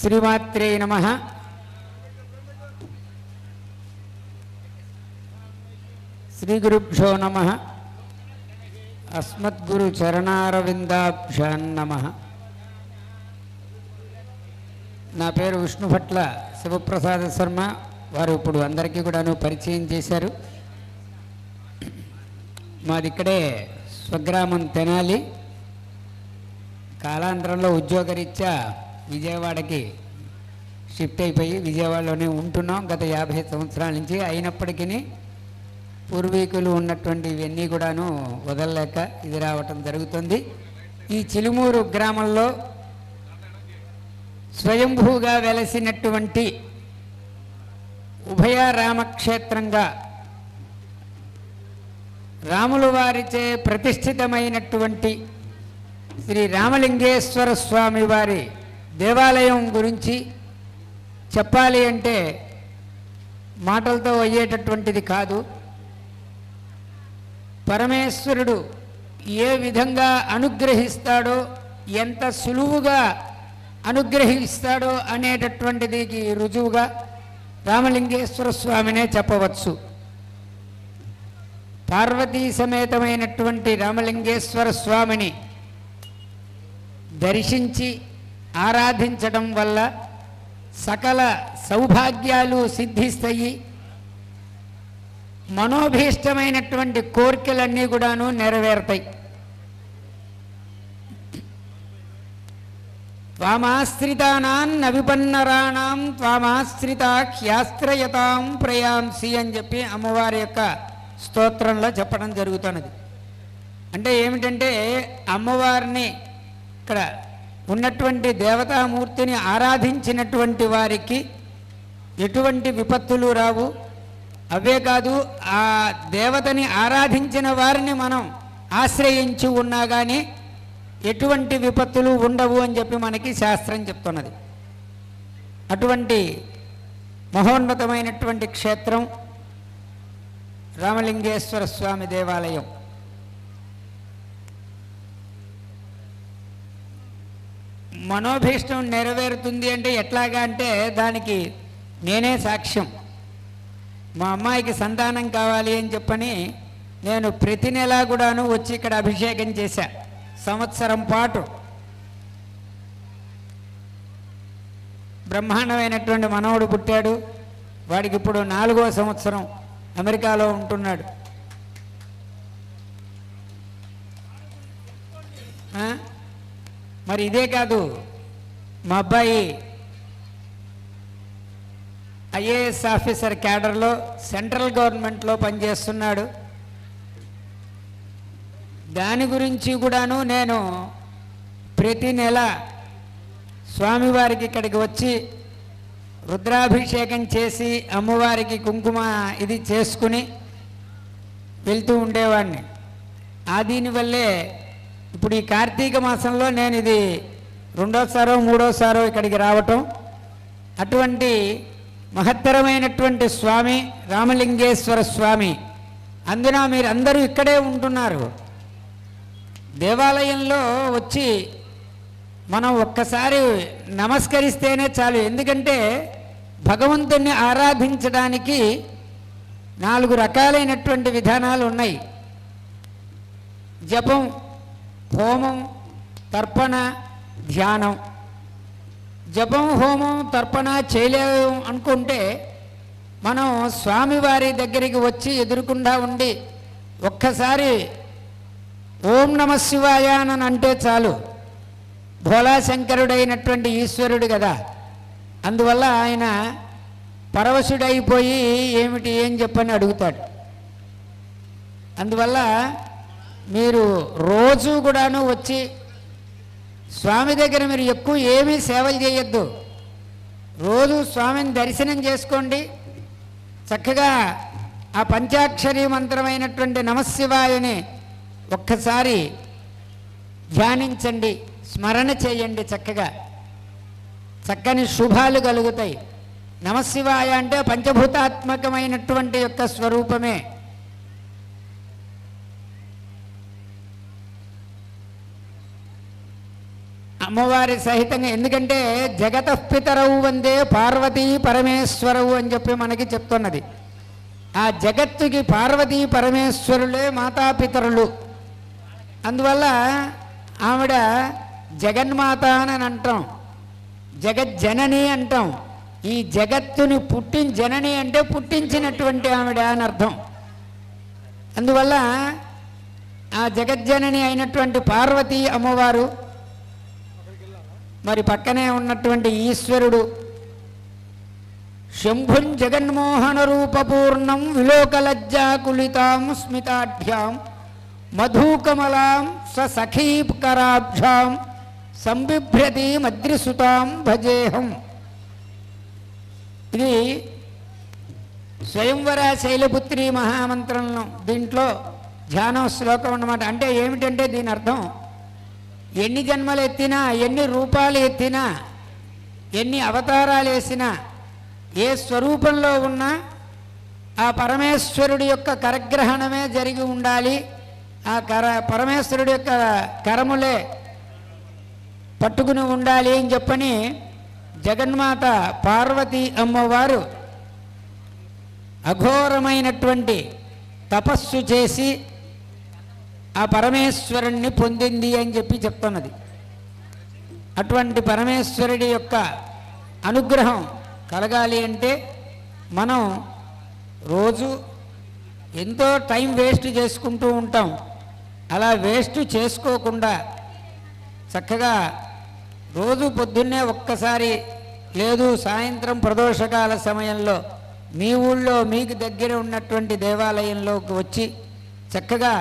శ్రీమాత్రే నమ. శ్రీ గురుభ్యో నమ. అస్మద్గురు చరణారవిందాభ్యాన్ నమ. నా పేరు విష్ణుభట్ల శివప్రసాద శర్మ. వారు ఇప్పుడు అందరికీ కూడాను పరిచయం చేశారు. మాది ఇక్కడే స్వగ్రామం తెనాలి. కాలాంతరంలో ఉద్యోగరీత్యా విజయవాడకి షిఫ్ట్ అయిపోయి విజయవాడలోనే ఉంటున్నాం. గత యాభై సంవత్సరాల నుంచి అయినప్పటికీ పూర్వీకులు ఉన్నటువంటి ఇవన్నీ కూడాను వదలలేక ఇది రావటం జరుగుతుంది. ఈ చిలుమూరు గ్రామంలో స్వయంభూగా వెలసినటువంటి ఉభయ రామక్షేత్రంగా రాముల వారిచే ప్రతిష్ఠితమైనటువంటి శ్రీ రామలింగేశ్వర స్వామి వారి దేవాలయం గురించి చెప్పాలి అంటే మాటలతో అయ్యేటటువంటిది కాదు. పరమేశ్వరుడు ఏ విధంగా అనుగ్రహిస్తాడో ఎంత సులువుగా అనుగ్రహిస్తాడో అనేటటువంటిది రుజువుగా రామలింగేశ్వర స్వామినే చెప్పవచ్చు. పార్వతీ సమేతమైనటువంటి రామలింగేశ్వర స్వామిని దర్శించి ఆరాధించడం వల్ల సకల సౌభాగ్యాలు సిద్ధిస్తాయి. మనోభీష్టమైనటువంటి కోరికలన్నీ కూడాను నెరవేరుతాయి. త్వామాశ్రితానాం నవిపన్నరాణం త్వామాశ్రిత హ్యాశ్రయతాం ప్రయాంసి అని చెప్పి అమ్మవారి యొక్క స్తోత్రంలో చెప్పడం జరుగుతున్నది. అంటే ఏమిటంటే అమ్మవారిని ఇక్కడ ఉన్నటువంటి దేవతామూర్తిని ఆరాధించినటువంటి వారికి ఎటువంటి విపత్తులు రావు. అవే కాదు ఆ దేవతని ఆరాధించిన వారిని మనం ఆశ్రయించి ఉన్నా కానీ ఎటువంటి విపత్తులు ఉండవు అని చెప్పి మనకి శాస్త్రం చెప్తున్నది. అటువంటి మహోన్నతమైనటువంటి క్షేత్రం రామలింగేశ్వర స్వామి దేవాలయం. మనోభీష్టం నెరవేరుతుంది అంటే ఎట్లాగా అంటే దానికి నేనే సాక్ష్యం. మా అమ్మాయికి సంతానం కావాలి అని చెప్పని నేను ప్రతి నెల కూడాను వచ్చి ఇక్కడ అభిషేకం చేశా సంవత్సరం పాటు. బ్రహ్మాండమైనటువంటి మనవడు పుట్టాడు. వాడికి ఇప్పుడు నాలుగో సంవత్సరం అమెరికాలో ఉంటున్నాడు. మరి ఇదే కాదు మా అబ్బాయి ఐఏఎస్ ఆఫీసర్ క్యాడర్లో సెంట్రల్ గవర్నమెంట్లో పనిచేస్తున్నాడు. దాని గురించి కూడాను నేను ప్రతి నెల స్వామివారికి ఇక్కడికి వచ్చి రుద్రాభిషేకం చేసి అమ్మవారికి కుంకుమ ఇది చేసుకుని వెళ్తూ ఉండేవాడిని. ఆ దీనివల్లే ఇప్పుడు ఈ కార్తీక మాసంలో నేను ఇది రెండోసారో మూడోసారో ఇక్కడికి రావటం. అటువంటి మహత్తరమైనటువంటి స్వామి రామలింగేశ్వర స్వామి అందున మీరు అందరూ ఇక్కడే ఉంటున్నారు. దేవాలయంలో వచ్చి మనం ఒక్కసారి నమస్కరిస్తేనే చాలు. ఎందుకంటే భగవంతుణ్ణి ఆరాధించడానికి నాలుగు రకాలైనటువంటి విధానాలు ఉన్నాయి. జపం హోమం తర్పణ ధ్యానం. జపం హోమం తర్పణ చేయలేము అనుకుంటే మనం స్వామివారి దగ్గరికి వచ్చి ఎదురుకుండా ఉండి ఒక్కసారి ఓం నమ శివాయ అని అంటే చాలు. భోళాశంకరుడైనటువంటి ఈశ్వరుడు కదా. అందువల్ల ఆయన పరవశుడైపోయి ఏమిటి ఏం చెప్పని అడుగుతాడు. అందువల్ల మీరు రోజు కూడాను వచ్చి స్వామి దగ్గర మీరు ఎక్కువ ఏమీ సేవలు చేయొద్దు. రోజు స్వామిని దర్శనం చేసుకోండి. చక్కగా ఆ పంచాక్షరి మంత్రమైనటువంటి నమశివాయని ఒక్కసారి ధ్యానించండి స్మరణ చేయండి చక్కగా. చక్కని శుభాలు కలుగుతాయి. నమశివాయ అంటే పంచభూతాత్మకమైనటువంటి యొక్క స్వరూపమే. అమ్మవారి సహితంగా ఎందుకంటే జగతపితరవు వందే పార్వతీ పరమేశ్వరవు అని చెప్పి మనకి చెప్తున్నది. ఆ జగత్తుకి పార్వతీ పరమేశ్వరులే మాతాపితరులు. అందువల్ల ఆవిడ జగన్మాత అని అంటాం జగజ్జనని అంటాం. ఈ జగత్తుని పుట్టిన జనని అంటే పుట్టించినటువంటి ఆవిడ అని అర్థం. అందువల్ల ఆ జగజ్జనని అయినటువంటి పార్వతీ అమ్మవారు మరి పక్కనే ఉన్నటువంటి ఈశ్వరుడు శంభుం జగన్మోహన రూపపూర్ణం విలోకలజ్జాకులితాం స్మితాఢ్యాం మధుకమలాం సఖీకరాభ్యాం సంబిభ్రతి మద్రిసుతాం భజేహం. ఇది స్వయంవర శైలపుత్రి మహామంత్రంలో దీంట్లో ధ్యానం శ్లోకం అన్నమాట. అంటే ఏమిటంటే దీని అర్థం ఎన్ని జన్మలు ఎత్తినా ఎన్ని రూపాలు ఎత్తినా ఎన్ని అవతారాలు వేసినా ఏ స్వరూపంలో ఉన్నా ఆ పరమేశ్వరుడి యొక్క కరగ్రహణమే జరిగి ఉండాలి. ఆ కర పరమేశ్వరుడి యొక్క కరములే పట్టుకుని ఉండాలి అని చెప్పని జగన్మాత పార్వతీ అమ్మవారు అఘోరమైనటువంటి తపస్సు చేసి ఆ పరమేశ్వరుణ్ణి పొందింది అని చెప్పి చెప్తున్నది. అటువంటి పరమేశ్వరుడి యొక్క అనుగ్రహం కలగాలి అంటే మనం రోజు ఎంతో టైం వేస్ట్ చేసుకుంటూ ఉంటాం. అలా వేస్ట్ చేసుకోకుండా చక్కగా రోజు పొద్దున్నే ఒక్కసారి లేదు సాయంత్రం ప్రదోషకాల సమయంలో మీ ఊళ్ళో మీకు దగ్గర ఉన్నటువంటి దేవాలయంలోకి వచ్చి చక్కగా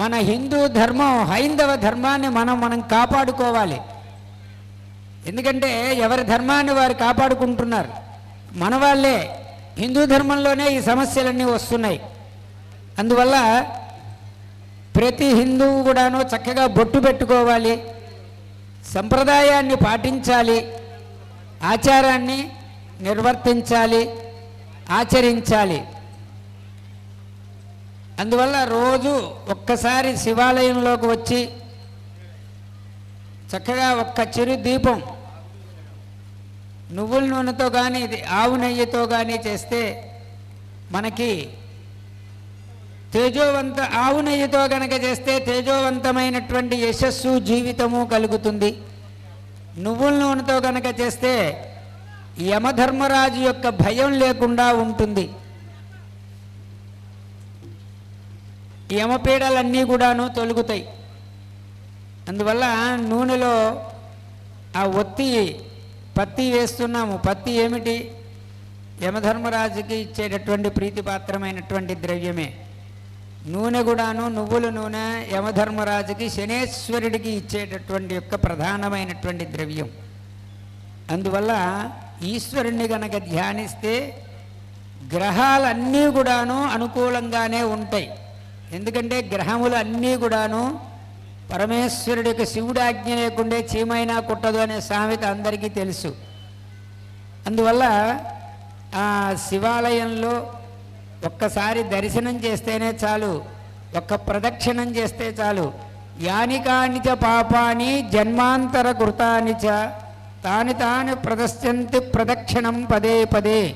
మన హిందూ ధర్మం హైందవ ధర్మాన్ని మనం మనం కాపాడుకోవాలి. ఎందుకంటే ఎవరి ధర్మాన్ని వారు కాపాడుకుంటున్నారు? మన వాళ్ళే. హిందూ ధర్మంలోనే ఈ సమస్యలన్నీ వస్తున్నాయి. అందువల్ల ప్రతి హిందువు కూడాను చక్కగా బొట్టు పెట్టుకోవాలి సంప్రదాయాన్ని పాటించాలి ఆచారాన్ని నిర్వర్తించాలి ఆచరించాలి. అందువల్ల రోజు ఒక్కసారి శివాలయంలోకి వచ్చి చక్కగా ఒక్క చిరు దీపం నువ్వుల నూనెతో కానీ ఆవు నెయ్యితో కానీ చేస్తే మనకి తేజోవంత ఆవు నెయ్యితో కనుక చేస్తే తేజోవంతమైనటువంటి యశస్సు జీవితము కలుగుతుంది. నువ్వుల నూనెతో కనుక చేస్తే యమధర్మరాజు యొక్క భయం లేకుండా ఉంటుంది. యమపీడలన్నీ కూడాను తొలుగుతాయి. అందువల్ల నూనెలో ఆ ఒత్తి పత్తి వేస్తున్నాము. పత్తి ఏమిటి? యమధర్మరాజుకి ఇచ్చేటటువంటి ప్రీతిపాత్రమైనటువంటి ద్రవ్యమే. నూనె కూడాను నువ్వుల నూనె యమధర్మరాజుకి శనేశ్వరుడికి ఇచ్చేటటువంటి యొక్క ప్రధానమైనటువంటి ద్రవ్యం. అందువల్ల ఈశ్వరుణ్ణి గనక ధ్యానిస్తే గ్రహాలన్నీ కూడాను అనుకూలంగానే ఉంటాయి. ఎందుకంటే గ్రహములు అన్నీ కూడాను పరమేశ్వరుడి యొక్క శివుడు ఆజ్ఞ లేకుండే చీమైనా కుట్టదు అనే సామెత అందరికీ తెలుసు. అందువల్ల ఆ శివాలయంలో ఒక్కసారి దర్శనం చేస్తేనే చాలు ఒక్క ప్రదక్షిణం చేస్తే చాలు. యానికాని చ పాపాని జన్మాంతర కృతాని చ తాని తాను ప్రదశ్యంతి ప్రదక్షిణం పదే పదే.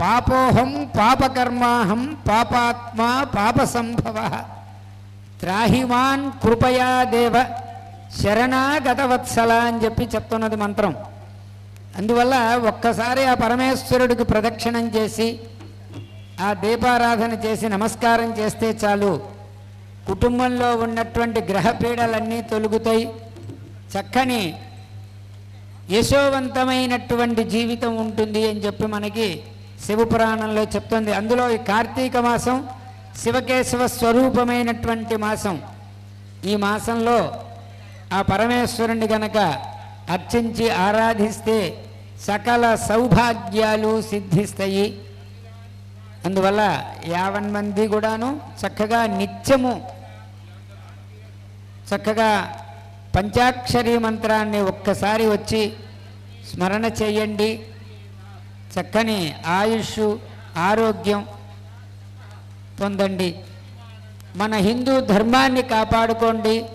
పాపోహం పాపకర్మాహం పాపాత్మా పాపసంభవ. త్రాహిమాన్ కృపయా దేవ శరణాగతవత్సల అని చెప్పి చెప్తున్నది మంత్రం. అందువల్ల ఒక్కసారి ఆ పరమేశ్వరుడికి ప్రదక్షిణం చేసి ఆ దీపారాధన చేసి నమస్కారం చేస్తే చాలు. కుటుంబంలో ఉన్నటువంటి గ్రహపీడలన్నీ తొలుగుతాయి. చక్కని యశోవంతమైనటువంటి జీవితం ఉంటుంది అని చెప్పి మనకి శివపురాణంలో చెప్తుంది. అందులో ఈ కార్తీక మాసం శివకేశవ స్వరూపమైనటువంటి మాసం. ఈ మాసంలో ఆ పరమేశ్వరుని గనక అర్చించి ఆరాధిస్తే సకల సౌభాగ్యాలు సిద్ధిస్తాయి. అందువల్ల యావన్ మంది కూడాను చక్కగా నిత్యము చక్కగా పంచాక్షరి మంత్రాన్ని ఒక్కసారి వచ్చి స్మరణ చేయండి. చక్కని ఆయుష్ ఆరోగ్యం పొందండి. మన హిందూ ధర్మాన్ని కాపాడుకోండి.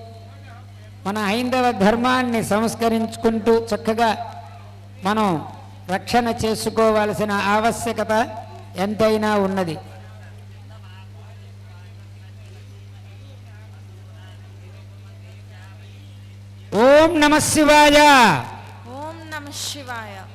మన హైందవ ధర్మాన్ని సంస్కరించుకుంటూ చక్కగా మనం రక్షణ చేసుకోవాల్సిన ఆవశ్యకత ఎంతైనా ఉన్నది. ఓం నమ శివాయ. ఓం నమ శివాయ.